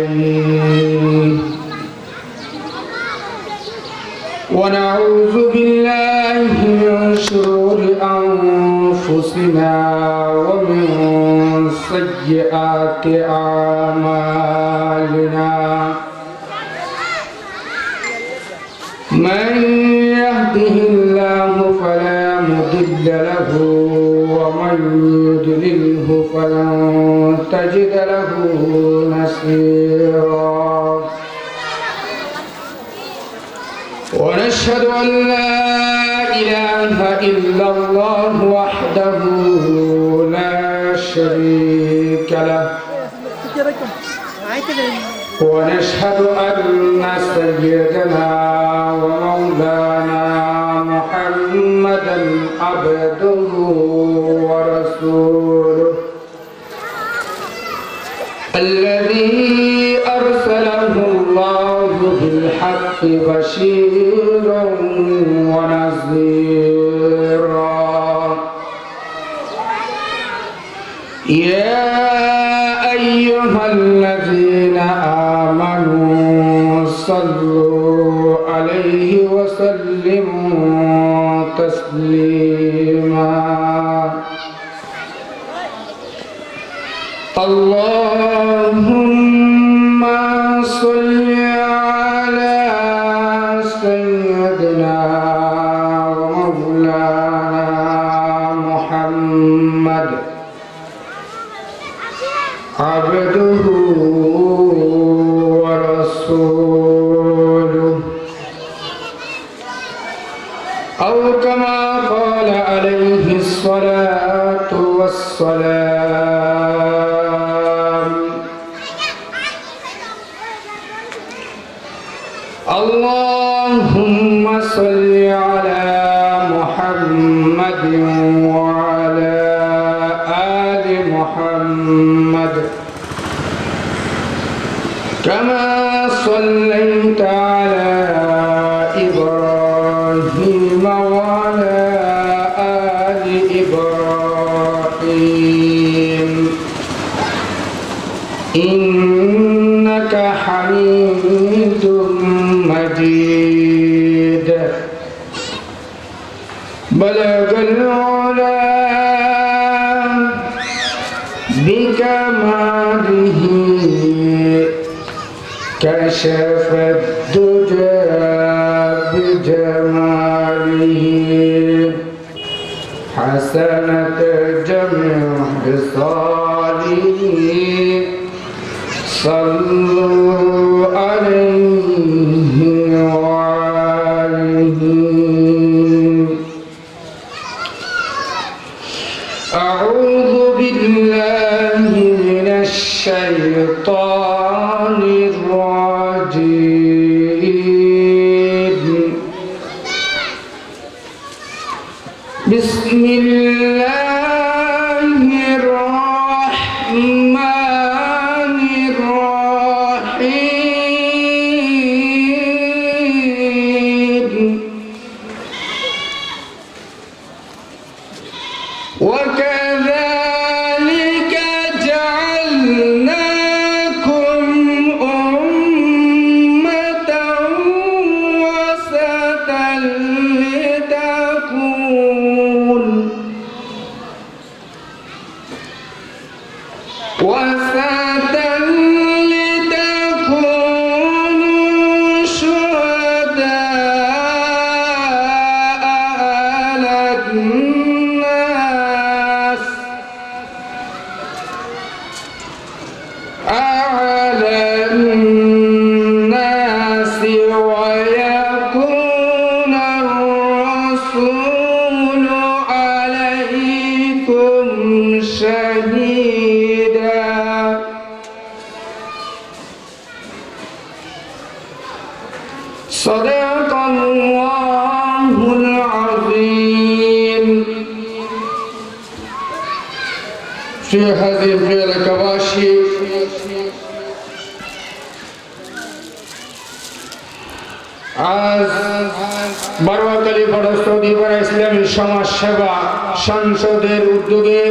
عليه ونعوذ بالله من شرور أنفسنا ومن سيئات أعمالنا أشهد أن لا إله إلا الله وحده لا شريك له. ونشهد أن سيدنا ومولانا محمدا عبده ورسوله. الذي أرسله الله بالحق بشيرا I will good الرجيم إنك حميد مجيد بلى Lord. বন্ধুরা ইসলামী সমাজ সেবা সংসদের উদ্যোগে।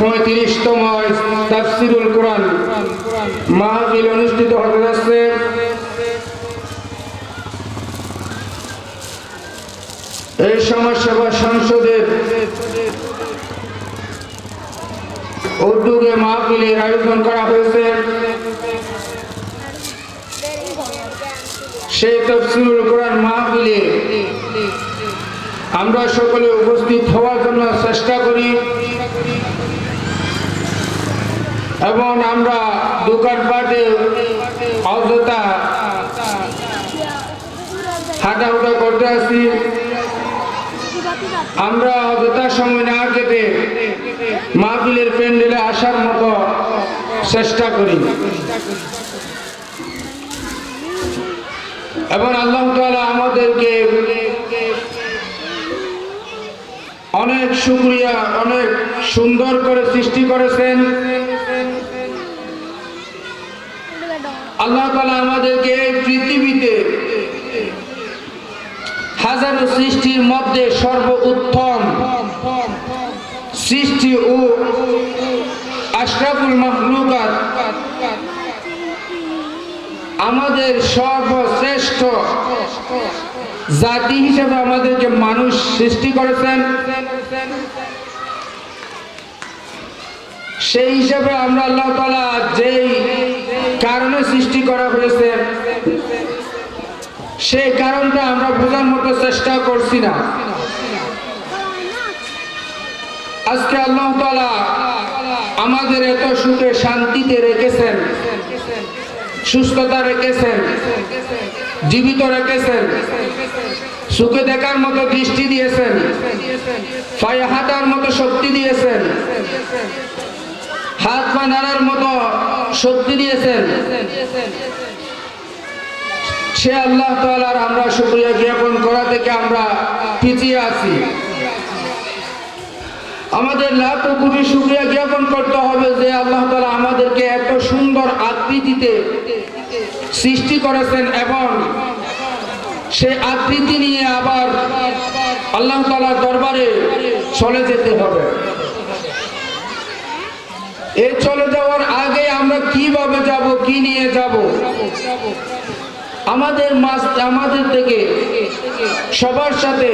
পঁয়ত্রিশতম তাফসিরুল কোরআন অনুষ্ঠিত হতে যাচ্ছে। এই সমাজ সেবা উদ্যোগে মাহবিলের আয়োজন করা হয়েছে। সেই তফসিলুল কোরআন মাহফিলে আমরা সকলে উপস্থিত হওয়ার জন্য চেষ্টা করি। এবং আমরা দোকানপাটে অযথা হাঁটাহুটা করতে আসি। আমরা অযথা সময় না কেটে মাহফিলের প্যান্ডেলে আসার মতো চেষ্টা করি। এবং আল্লাহ তাআলা আমাদেরকে অনেক শুক্রিয়া, অনেক সুন্দর করে সৃষ্টি করেছেন। আল্লাহ তাআলা আমাদেরকে এই পৃথিবীতে হাজারো সৃষ্টির মধ্যে সর্ব উত্তম সৃষ্টি ও আশরাফুল মাহলুকাত আমাদের সর্বশ্রেষ্ঠ জাতি হিসেবে আমাদেরকে মানুষ সৃষ্টি করেছেন। সেই হিসাবে আমরা আল্লাহ তালা যেই কারণে সৃষ্টি করা হয়েছে, সেই কারণটা আমরা বোঝার মতো চেষ্টা করছি না। আজকে আল্লাহ তালা আমাদের এত সুখে শান্তিতে রেখেছেন। সুস্থতা রেখেছেন, জীবিত রেখেছেন, সুখে দেখার মতো দৃষ্টি দিয়েছেন, পায়ে হাঁটার মতো শক্তি দিয়েছেন, হাত পা নাড়ার মতো শক্তি দিয়েছেন। সে আল্লাহ তালার আমরা শুক্রিয়া জ্ঞাপন করা থেকে আমরা পিছিয়ে আছি। আমাদের লাখ কোটি শুক্রিয়া জ্ঞাপন করতে হবে যে আল্লাহ তালা আমাদেরকে সুন্দর আকৃতিতে সৃষ্টি করেছেন এবং সেই আকৃতি নিয়ে আবার আল্লাহ তালার দরবারে চলে যেতে হবে। এ চলে যাওয়ার আগে আমরা কীভাবে যাব, কি নিয়ে যাব? আমাদের আমাদের থেকে সবার সাথে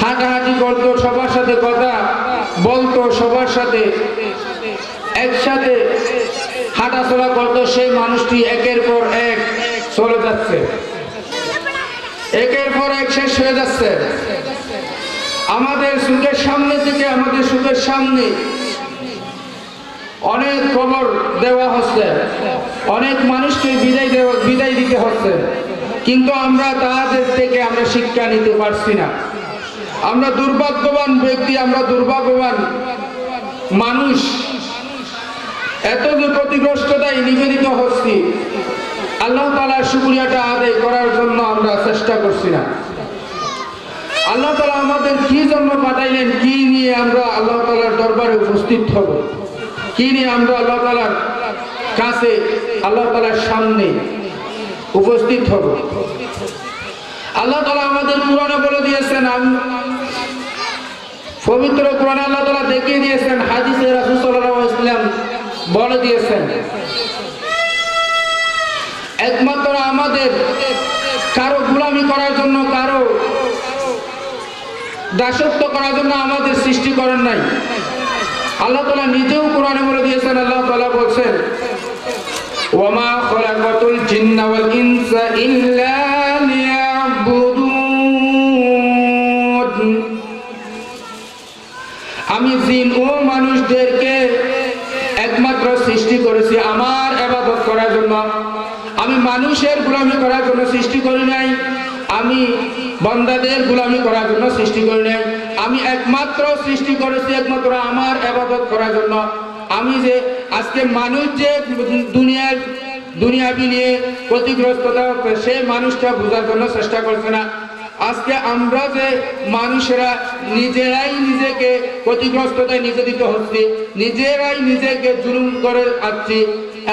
হাঁটাহাঁটি করতো, সবার সাথে কথা বলতো, সবার সাথে একসাথে হাঁটাচলা করতো সেই মানুষটি একের পর এক চলে যাচ্ছে। একের পর এক শেষ হয়ে যাচ্ছে। আমাদের সুখের সামনে থেকে আমাদের সুখের সামনে অনেক খবর দেওয়া হচ্ছে। অনেক মানুষকে বিদায় দেওয়া, বিদায় দিতে হচ্ছে। কিন্তু আমরা তাদের থেকে আমরা শিক্ষা নিতে পারছি না। আমরা দুর্ভাগ্যবান ব্যক্তি, আমরা দুর্ভাগ্যবান মানুষ। এত যে ক্ষতিগ্রস্ততায় নিবেদিত হচ্ছি, আল্লাহ তালার শুক্রিয়াটা আদায় করার জন্য আমরা চেষ্টা করছি না। আল্লাহ তালা আমাদের কি জন্য পাঠাইলেন, কি নিয়ে আমরা আল্লাহ তালার দরবারে উপস্থিত হব? কি নিয়ে আমরা আল্লাহ তালার কাছে, আল্লাহ তালার সামনে উপস্থিত হব? আল্লাহ তালা আমাদের পুরাণে বলে দিয়েছেন, আমি পবিত্র কোরআনে আল্লাহ তালা দেখিয়ে দিয়েছেন, হাদিসে রাসুল সাল্লাহ ইসলাম বলে দিয়েছেন। একমাত্র আমাদের, কারও গুলামি করার জন্য, কারও দাসত্ব করার জন্য আমাদের সৃষ্টি করেন নাই। আল্লাহ তালা নিজেও কোরআনে বলে দিয়েছেন, আল্লাহ তালা বলছেন ইনসা আমি জিন ও মানুষদেরকে সৃষ্টি করেছি আমার আবাদত করার জন্য। আমি মানুষের গোলামি করার জন্য সৃষ্টি করি নাই। আমি বন্দাদের গোলামি করার জন্য সৃষ্টি করি নাই। আমি একমাত্র সৃষ্টি করেছি একমাত্র আমার আবাদত করার জন্য। আমি যে আজকে মানুষ যে দুনিয়ার দুনিয়াবি নিয়ে ক্ষতিগ্রস্ততা সেই মানুষটা বোঝার জন্য চেষ্টা করছে না। আজকে আমরা যে মানুষেরা নিজেরাই নিজেকে ক্ষতিগ্রস্ততায় নিবেদিত হচ্ছি, নিজেরাই নিজেকে জুলুম করে আসছি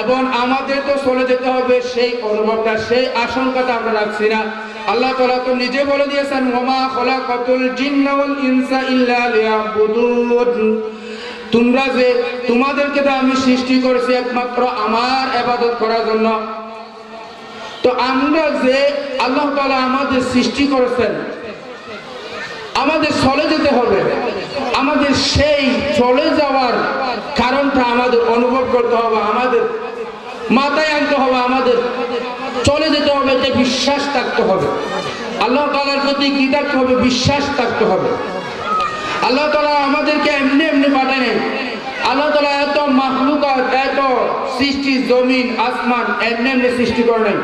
এবং আমাদের তো চলে যেতে হবে সেই অনুভবটা সেই আশঙ্কাটা আমরা রাখছি না। আল্লাহ তালা তো নিজে বলে দিয়েছেন, ওমা খলাকাতুল কতুল ওয়াল ইনসা ইল্লা তোমরা যে তোমাদেরকে তো আমি সৃষ্টি করেছি একমাত্র আমার ইবাদত করার জন্য তো আমরা যে আল্লাহ তাআলা আমাদের সৃষ্টি করেছেন, আমাদের চলে যেতে হবে। আমাদের সেই চলে যাওয়ার কারণটা আমাদের অনুভব করতে হবে, আমাদের মাথায় আনতে হবে, আমাদের চলে যেতে হবে, এটা বিশ্বাস থাকতে হবে। আল্লাহ তালার প্রতি কি থাকতে হবে? বিশ্বাস থাকতে হবে। আল্লাহ তালা আমাদেরকে এমনি এমনি পাঠায় আল্লাহ তালা এত মাহলুকাত এত সৃষ্টি, জমিন, আসমান, এমনি এমনি সৃষ্টি করে নাই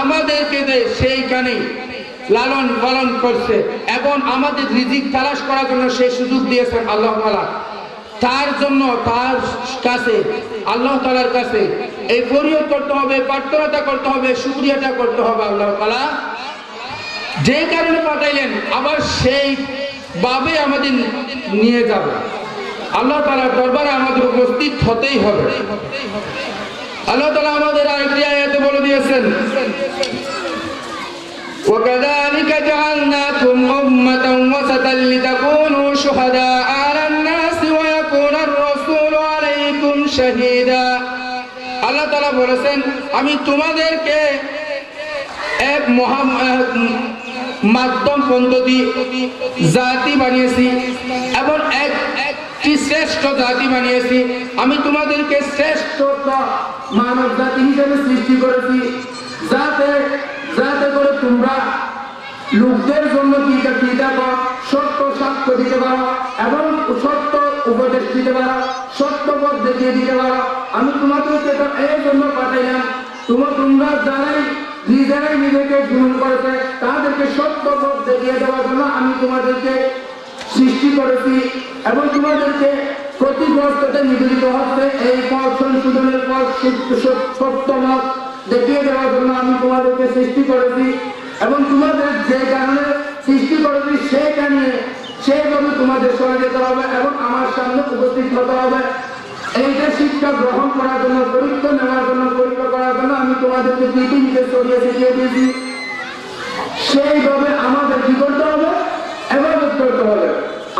আমাদেরকে যে সেইখানেই লালন পালন করছে এবং আমাদের রিজিক তালাশ করার জন্য সেই সুযোগ দিয়েছেন আল্লাহ তার জন্য তার কাছে, আল্লাহ তালার কাছে এই পরিয়োগ করতে হবে, প্রার্থনাটা করতে হবে, শুক্রিয়াটা করতে হবে আল্লাহ তালা যে কারণে পাঠাইলেন, আবার সেই ভাবে আমাদের নিয়ে যাবে। আল্লাহ তালার দরবারে আমাদের উপস্থিত হতেই হবে। আল্লাহ তালা আমাদের আরেকটি আয়াতে বলে দিয়েছেন وكذلك جعلناكم أمة وسطا لتكونوا شهداء على الناس ويكون الرسول عليكم شهيدا আল্লাহ তালা বলেছেন আমি তোমাদেরকে এক মহা এক মাধ্যম পদ্ধতি জাতি বানিয়েছি এবং এক একটি শ্রেষ্ঠ জাতি বানিয়েছি? আমি তোমাদেরকে শ্রেষ্ঠ মানব জাতি হিসেবে সৃষ্টি করেছি। যাতে যাতে করে তোমরা লোকদের জন্য কি কি দেখো সত্য সাক্ষ্য দিতে পারো এবং সত্য উপদেশ দিতে পারো, সত্য পথ দেখিয়ে দিতে পারো। আমি তোমাদেরকে তো এই জন্য পাঠাইলাম। তোমার, তোমরা যারাই নিজেরাই নিজেকে গ্রহণ করেছে, তাদেরকে সত্য পথ দেখিয়ে দেওয়ার জন্য আমি তোমাদেরকে সৃষ্টি করেছি এবং তোমাদেরকে ক্ষতিগ্রস্ততে নিবেদিত হচ্ছে এই পথ সংশোধনের পথ সত্য মত দেখিয়ে দেওয়ার জন্য আমি তোমাদেরকে সৃষ্টি করেছি এবং তোমাদের যে কারণে সৃষ্টি করেছি সেই কারণে সেইভাবে তোমাদের সরে যেতে হবে এবং আমার সামনে উপস্থিত হতে হবে। এইটা শিক্ষা গ্রহণ করার জন্য, পরীক্ষা নেওয়ার জন্য, পরীক্ষা করার জন্য আমি তোমাদেরকে পৃথিবীতে ছড়িয়ে ছিটিয়ে দিয়েছি। সেইভাবে আমাদের কি করতে হবে?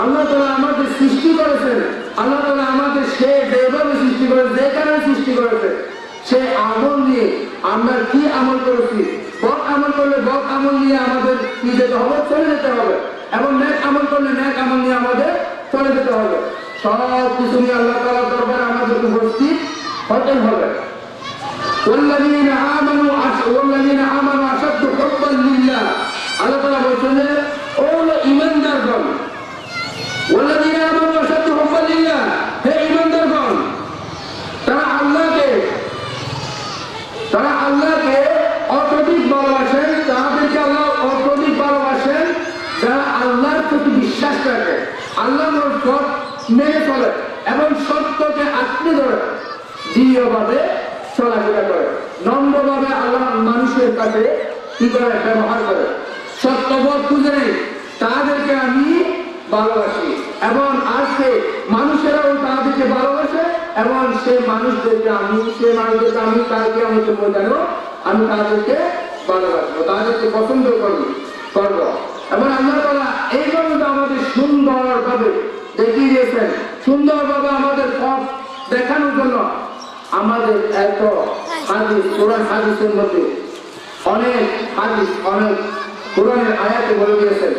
আল্লাহ তালা আমাদের সৃষ্টি করেছেন আল্লাহ তালা আমাদের সে যেভাবে সৃষ্টি করেছে যে কারণে সৃষ্টি করেছে সে আমল নিয়ে আমরা কি আমল করেছি বক আমল করলে বক আমল নিয়ে আমাদের কি যেতে হবে চলে যেতে হবে এবং ন্যাক আমল করলে ন্যাক আমল নিয়ে আমাদের চলে যেতে হবে সব কিছু নিয়ে আল্লাহ তালার দরবারে আমাদের উপস্থিত হতে হবে والذين آمنوا أش... والذين آمنوا أشد حبا لله আল্লাহ তাআলা বলছেন যে ও দৃঢ়ভাবে চলাফেরা করে। নম্রভাবে আল্লাহ মানুষের কাছে কি করে ব্যবহার করে। সত্যবোধ খুঁজে নেই। তাদেরকে আমি ভালোবাসি। এবং আজকে মানুষেরাও তাদেরকে ভালোবাসে এবং সে মানুষদেরকে আমি, সে মানুষদেরকে আমি কালকে আমি তো জানো আমি তাদেরকে ভালোবাসবো তাদেরকে পছন্দ করব করব। এবং আল্লাহ তালা এইভাবে আমাদের সুন্দরভাবে দেখিয়ে দিয়েছেন। সুন্দরভাবে আমাদের পথ দেখানোর জন্য আমাদের এত হাদিস, কোরআন হাদিসের মধ্যে অনেক হাদিস, অনেক কোরআনের আয়াতে বলে দিয়েছেন,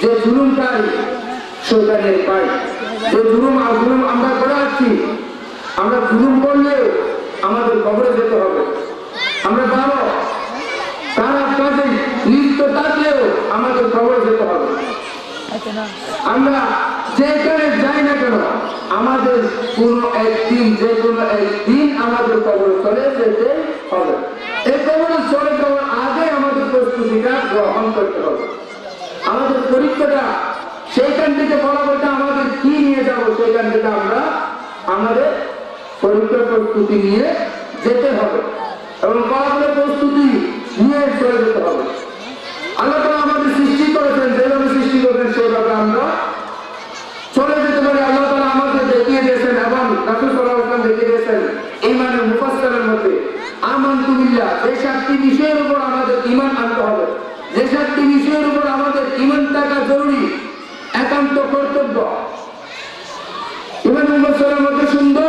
যে জুলুমকারী শৈতানের পাই যে জুলুম আর জুলুম আমরা করে আসছি, আমরা জুলুম করলে আমাদের কবরে যেতে হবে। আমরা ভালো তারা কাজে লিপ্ত থাকলেও আমাদের কবরে যেতে হবে। আমরা যেখানে যাই না কেন, আমাদের কোনো একদিন, যে কোনো একদিন আমাদের কবর চলে যেতে হবে। এই কবরে চলে যাওয়ার আগে আমাদের প্রস্তুতিটা গ্রহণ করতে হবে। আমাদের পরীক্ষাটা, সেইখান থেকে ফলাফলটা আমাদের কি নিয়ে যাব, সেইখান থেকে আমরা আমাদের পরীক্ষার প্রস্তুতি নিয়ে যেতে হবে। এবং ফলাফলের প্রস্তুতি নিয়ে চলে যেতে হবে আল্লাহ তাআলা আমাদের সৃষ্টি করেছেন যেভাবে সৃষ্টি করেছেন সেইভাবে আমরা চলে যেতে পারি আল্লাহ তাআলা আমাদের দেখিয়ে দিয়েছেন এবং রাসূল সাল্লাল্লাহু আলাইহি ওয়াসাল্লাম দেখিয়ে দিয়েছেন ঈমানের মধ্যে এই সাতটি বিষয়ের উপর আমাদের ইমান আনতে হবে, যে সাতটি বিষয়ের উপর আমাদের ইমান থাকা জরুরি, একান্ত কর্তব্য। ইমান মধ্যে সুন্দর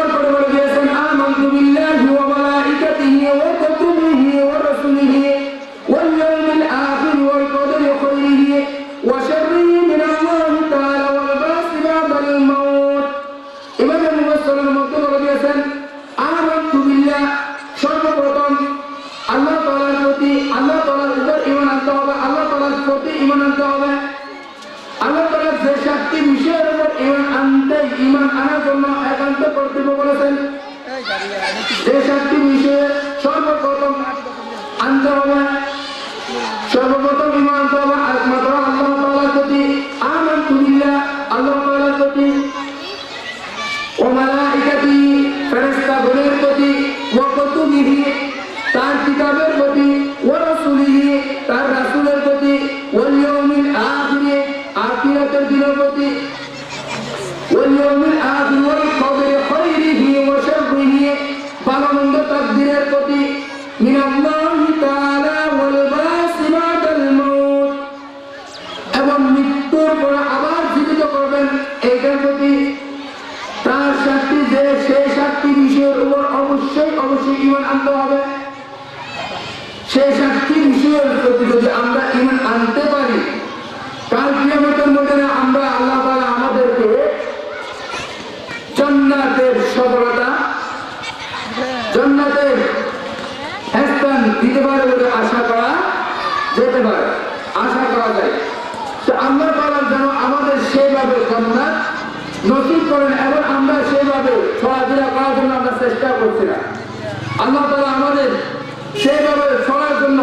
প্রতি ঈমান আনতে হবে। আল্লাহ যে সাতটি বিষয়ের উপর ঈমান আনতে, ঈমান আনার জন্য একান্ত কর্তব্য বলেছেন। যে সাতটি বিষয়ে সর্বপ্রথম আনতে হবে, সর্বপ্রথম ঈমান আনতে হবে একমাত্র আল্লাহ প্রতি। আল্লাহ প্রতি। ও মালাইকাতি, ফেরেশতাগণের প্রতি। তার কিতাবের প্রতি। মৃত্যুর পর আবার জীবিত করবেন এইটার প্রতি তার শাস্তি যে সেই শাস্তি বিষয়ের উপর অবশ্যই অবশ্যই ইমান আনতে হবে। সেই শাস্তি বিষয়ের প্রতি যদি আমরা ইমান আনতে পারি কাল কিয়ামতের মধ্যে আমরা আল্লাহ তাআলা আমাদেরকে জান্নাতের সফলতা জান্নাতের স্থান দিতে পারে বলে আশা করা যেতে পারে আশা করা যায় তো আল্লাহ তাআলা যেন আমাদের সেইভাবে জান্নাত নসিব করেন এবং আমরা সেইভাবে চলাফেরা করার জন্য আমরা চেষ্টা করছি না আল্লাহ তাআলা আমাদের সেইভাবে চলার জন্য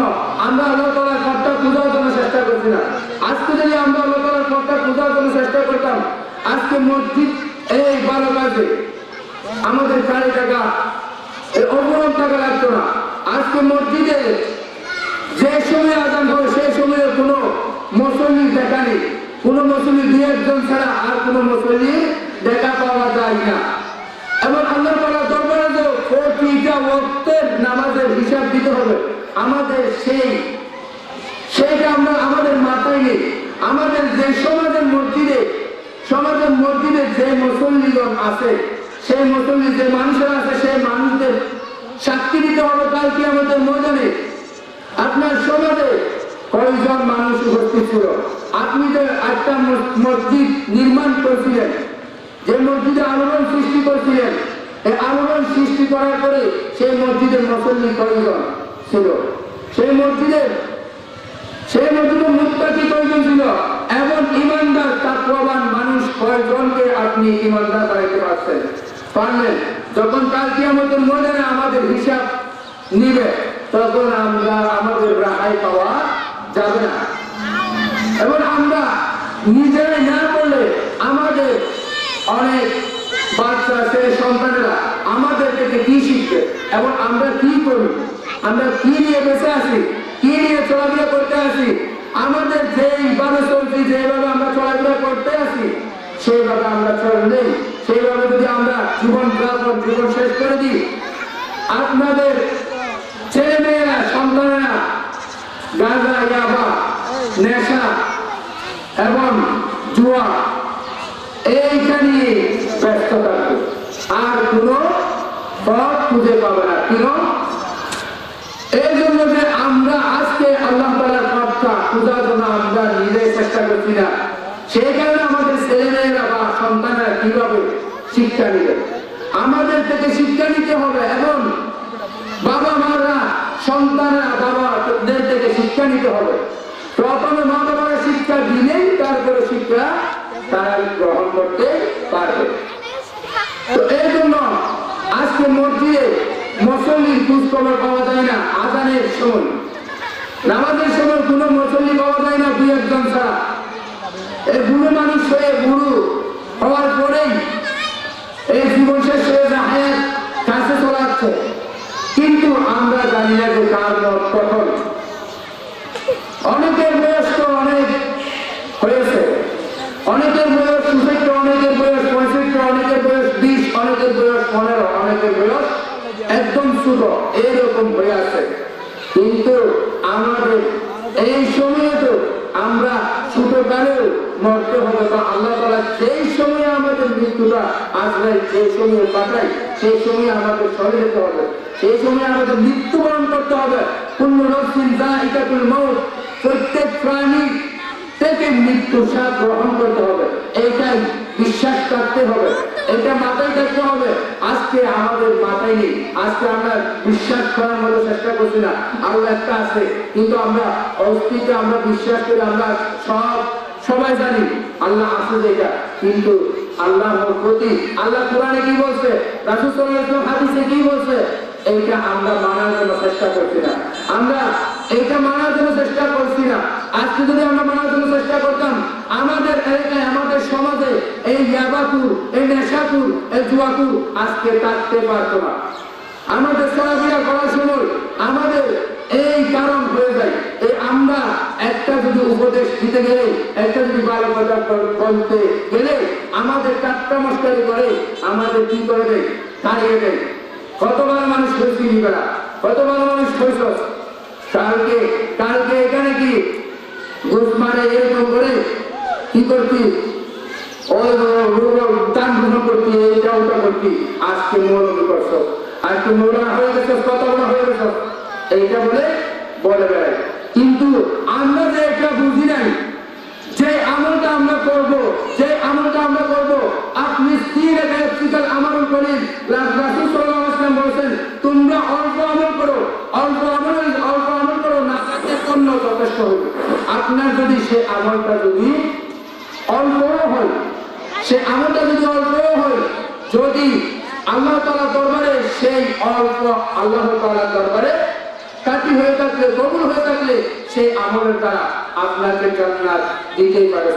আমরা আল্লাহ তাআলার পথটা পূজার জন্য চেষ্টা করছি না আজকে যদি আমরা আল্লাহ তাআলার পথটা পূজার জন্য চেষ্টা করতাম, আজকে মসজিদ এই বারো বাজে আমাদের চারি টাকা অপরম টাকা লাগতো না। আজকে মসজিদে যে সময় আজান হবে, সেই সময়ে কোনো মুসল্লি দেখা নেই। কোনো মুসল্লি দুই একজন ছাড়া আর কোনো মুসল্লি দেখা পাওয়া যায় না। এবং আল্লাহ প্রতিটা নামাজের হিসাব দিতে হবে। আমাদের সেই সেইটা আমরা আমাদের মাথায় নেই। আমাদের যে সমাজের মসজিদে সমাজের মসজিদে যে মুসল্লিগণ আছে সেই মুসল্লি যে মানুষের আছে সেই মানুষদের সাক্ষী দিতে হবে কালকে আমাদের ময়দানে। আপনার সমাজে কয়জন মানুষ উপস্থিত ছিল? আপনি যে একটা মসজিদ নির্মাণ করেছিলেন। যে মসজিদে আলোড়ন সৃষ্টি করেছিলেন। এই আলোড়ন সৃষ্টি করার পরে সেই মসজিদের মুসল্লি কয়জন ছিল? সেই মসজিদের, সেই মসজিদে মুত্তাকি কয়জন ছিল? এবং ইমানদার তাকওয়াবান মানুষ কয়েকজনকে আপনি ইমানদার বানাইতে পারছেন? পারলেন। যখন কাল কিয়ামতের ময়দানে আমাদের হিসাব নিবে, তখন আমরা আমাদের রেহাই পাওয়া যাবে না। এবং আমরা নিজেরাই না করলে আমাদের অনেক বাচ্চা, ছেলে, সন্তানেরা আমাদের থেকে কি শিখবে? এবং আমরা কি করি? আমরা কি নিয়ে বেঁচে আছি? কি নিয়ে চলাফেরা করতে আসি আমাদের যেইভাবে চলছি, যেভাবে আমরা চলাফেরা করতে আসি সেইভাবে আমরা চললেই সেইভাবে যদি আমরা জীবন যাপন, জীবন শেষ করে দিই, আপনাদের ছেলে মেয়েরা সন্তানেরা, গাঁজা ইয়াবা নেশা এবং জুয়া এইখানে ব্যস্ত থাকবে। আর কোনো পথ খুঁজে পাবে না। কেন এই জন্য যে আমরা আজকে আল্লাহ তালার পথটা খোঁজার জন্য আমরা নিজে চেষ্টা করছি না। সেই কারণে আমাদের ছেলেমেয়েরা বা সন্তানেরা কীভাবে শিক্ষা নিবে? আমাদের থেকে শিক্ষা নিতে হবে। এবং বাবা মারা সন্তানরা বাবাদের থেকে শিক্ষা নিতে হবে। প্রথমে মা বাবারা শিক্ষা দিলেই তারা গ্রহণ করতে পারবে। তো এই জন্য আজকে মসজিদে মুসল্লির খবর পাওয়া যায় না, আজানের সময়। নামাজের সময় কোনো মুসল্লি পাওয়া যায় না দুই একজন ছাড়া। এই বুড়ো মানুষ হয়ে বুড়ো হওয়ার পরেই এই জীবন শেষ হয়ে হায়াত কাছে চলাচ্ছে কিন্তু আমরা জানি না যে কার মত কখন। অনেকের বয়স তো অনেক হয়েছে। অনেকের বয়স সুষেক্ত অনেকের বয়স পঁয়ষট্টি, অনেকের বয়স বিশ, অনেকের বয়স পনেরো, অনেকের বয়স একদম ছোট এইরকম হয়ে আছে। কিন্তু আমাদের এই সময়ে তো আমরা ছোট কালেও মরতে হবে বা আল্লাহ তালা যেই সময়ে আমাদের মৃত্যুটা আসবে সেই সময়ে পাঠাই সেই সময়ে আমাদের যেতে হবে সেই সময় আমাদের মৃত্যুবরণ করতে হবে। পূর্ণ নফসিন জাইকাতুল মউত, প্রত্যেক প্রাণী থেকে মৃত্যু স্বাদ গ্রহণ করতে হবে। এইটাই বিশ্বাস করতে হবে। এটা মাথায় থাকতে হবে। আজকে আমাদের মাথায় নেই। আজকে আমরা বিশ্বাস করার মতো চেষ্টা করছি না। আল্লাহ একটা আছে। কিন্তু আমরা অস্তিত্বে আমরা বিশ্বাস করি, আমরা সব সবাই জানি আল্লাহ আছে যেটা। কিন্তু আল্লাহ প্রতি, আল্লাহ কোরআনে কি বলছে? রাসূল হাদিসে কি বলছে? এইটা আমরা মানার জন্য চেষ্টা করছি না। আমরা এইটা মানার জন্য চেষ্টা করছি না। আজকে যদি আমরা মানার জন্য চেষ্টা করতাম, আমাদের এলাকায়, আমাদের সমাজে এই ইয়াবাকুর, এই নেশাকুর, এই জুয়াকুর আজকে থাকতে পারতো না। আমাদের চলাফেরা করার সময় আমাদের এই কারণ হয়ে যায় এই আমরা একটা যদি উপদেশ দিতে গেলে, একটা যদি ভালো কথা বলতে গেলে আমাদের কাট্টা মস্কারি করে, আমাদের কি করে দেয়? তাড়িয়ে দেয়। কতবার হয়েছি নিবেলা কতবার মানুষ হয়েছ? কালকে কালকে এখানে কি? মারে এরকম করে কি করতি? ওই দান গ্রহণ করতি এইটা ওটা করতি। আজকে মৌলবি করছ। আজকে মৌলানা হয়ে কত বড় হয়ে এইটা বলে বলে বেড়াই কিন্তু আমরা যে এটা বুঝি নাই যে আমলটা আমরা করব যে আমলটা আমরা করব, আপনি স্থির ফিকাল আমল করেন। রাসূল সাল্লাল্লাহু আলাইহি বলেছেন, তোমরা অল্প আমল করো, অল্প আমল অল্প আমল করো, না তাতে অন্য যথেষ্ট হবে। আপনার যদি সে আমলটা যদি অল্প হয়, সে আমলটা যদি অল্প হয়, যদি আল্লাহ তাআলা দরবারে সেই অল্প আল্লাহ তাআলার দরবারে কাটি হয়ে থাকলে, কবুল হয়ে থাকলে সেই আমলের দ্বারা আপনাকে জান্নাত দিতেই পারে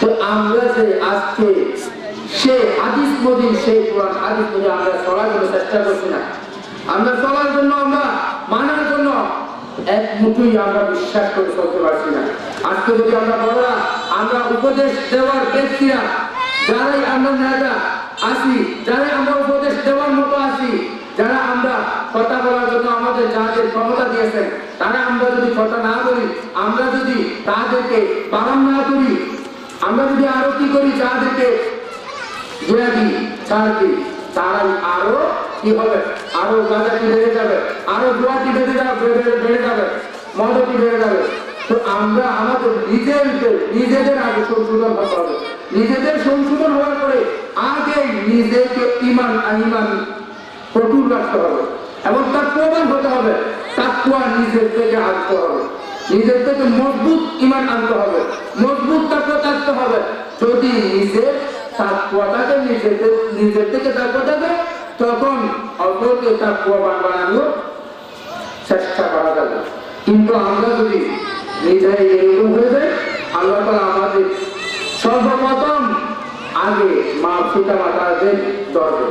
তো আমরা যে আজকে সে হাদিস মদিন সেই কোরআন হাদিস মদিন আমরা চলার জন্য চেষ্টা করছি না। আমরা চলার জন্য, আমরা মানার জন্য এক মুঠুই আমরা বিশ্বাস করে চলতে পারছি না। আজকে যদি আমরা বড়রা আমরা উপদেশ দেওয়ার ব্যক্তিরা যারাই আমরা নেতা আসি যারাই আমরা উপদেশ দেওয়ার মতো আসি যারা আমরা কথা বলার জন্য আমাদের যাদের ক্ষমতা দিয়েছেন, তারা আমরা যদি কথা না বলি, আমরা যদি তাদেরকে পালন না করি, আমরা যদি আরও কি করি, যাদেরকে আরও কি হবে? আরও গাঁজাটি বেড়ে যাবে, আরও জোয়াটি বেড়ে যাবে, বেড়ে- যাবে মদটি বেড়ে যাবে। তো আমরা আমাদের নিজেদের নিজেদের আগে সংশোধন হতে হবে। নিজেদের সংশোধন হওয়ার পরে আগে নিজেকে ইমান আর ইমান কঠোর রাখতে হবে। এবং তার প্রমাণ হতে হবে তাকুয়া নিজের থেকে আনতে হবে। নিজের থেকে মজবুত ইমান আনতে হবে, মজবুত তাকুয়া থাকতে হবে। যদি নিজের তাকুয়াটাকে নিজেদের নিজের থেকে তখন অপরকে চেষ্টা করা যাবে। কিন্তু আমরা যদি নিজেরাই এরকম হয়ে যায় আল্লাহ তালা আমাদের সর্বপ্রথম আগে মা পিতা মাতাদের দরকার।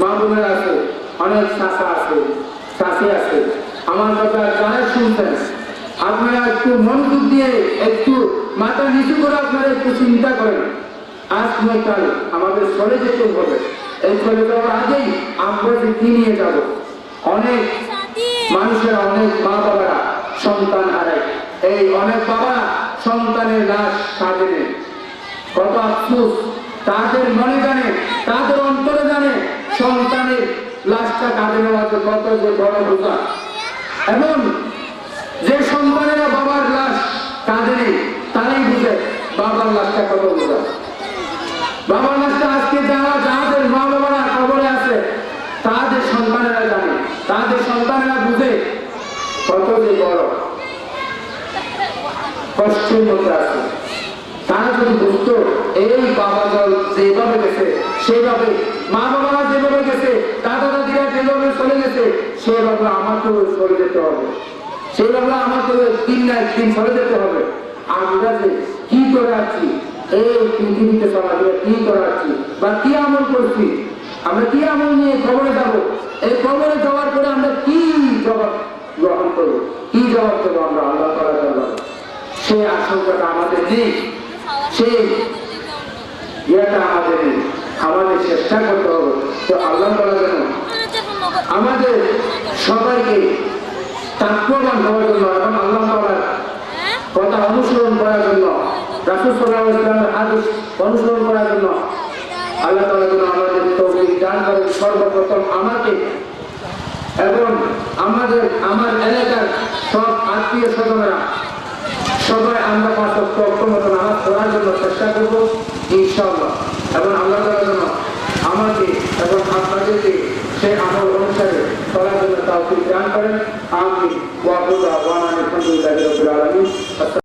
মা আছে, অনেক শাখা আছে শাসি আছে। আমার কথা যারা শুনছেন। আপনারা একটু মনোযোগ দিয়ে একটু মাথা নিচু করে আপনারা একটু চিন্তা করেন। আজ নয় কাল আমাদের চলে যেতে হবে। এই চলে যাওয়ার আগেই আমরা কি নিয়ে যাব? অনেক মানুষের অনেক মা বাবারা সন্তান হারায়। এই অনেক বাবা সন্তানের লাশ কাঁদে নেই কত আফসোস, তাদের মনে জানে, তাদের অন্তরে জানে সন্তানের লাশটা কাঁদে নেওয়া কত যে বড় বোঝা এবং যে সন্তানেরা বাবার লাশ কাঁদে নেই তারাই বুঝে বাবার লাশটা কত বোঝা বাবার লাশটা আজকে যারা যাদের মা বাবারা কবরে আছে, তাদের সন্তানেরা জানে, তাদের সন্তানেরা বুঝে কত যে বড়। কষ্টের মধ্যে আছে। তারা যদি বুঝতো, এই বাবা দল যেভাবে গেছে সেভাবে মা বাবারা যেভাবে গেছে দাদা দাদিরা যেভাবে চলে গেছে সেভাবে আমাকেও চলে যেতে হবে। সেইভাবে আমাকে তিন না তিন ফলে যেতে হবে। আমরা যে কি করে আছি, এই পৃথিবীতে চলাফেরা কি করে আছি, বা কি আমল করছি, আমরা কি আমল নিয়ে খবরে যাব? এই খবরে যাওয়ার পরে আমরা কি জবাব গ্রহণ করব? কি জবাব দেবো আমরা? আল্লাহ তালা জন্য সেই আশঙ্কাটা আমাদের নেই। সেই ইয়েটা আমাদের নেই। আমাদের চেষ্টা করতে হবে। তো আল্লাহ তালা যেন আমাদের সবাইকে তাৎপর্যান হওয়ার জন্য এবং আল্লাহ তালার কথা অনুসরণ করার জন্য, রাসুল ইসলামের আদেশ অনুসরণ করার জন্য আল্লাহ তালা যেন আমাদের তৌফিক দান করেন। সর্বপ্রথম আমাকে এবং আমাদের, আমার এলাকার সব আত্মীয় স্বজনেরা সবাই আমরা পাঁচ মতো নামাজ পড়ার জন্য চেষ্টা করব। ইনশাআল্লাহ। এবং আল্লাহ তাআলা যেন আমাকে এবং আপনাদেরকে সেই আমল অনুসারে চলার জন্য তাও দান করেন। আমি আলামিন।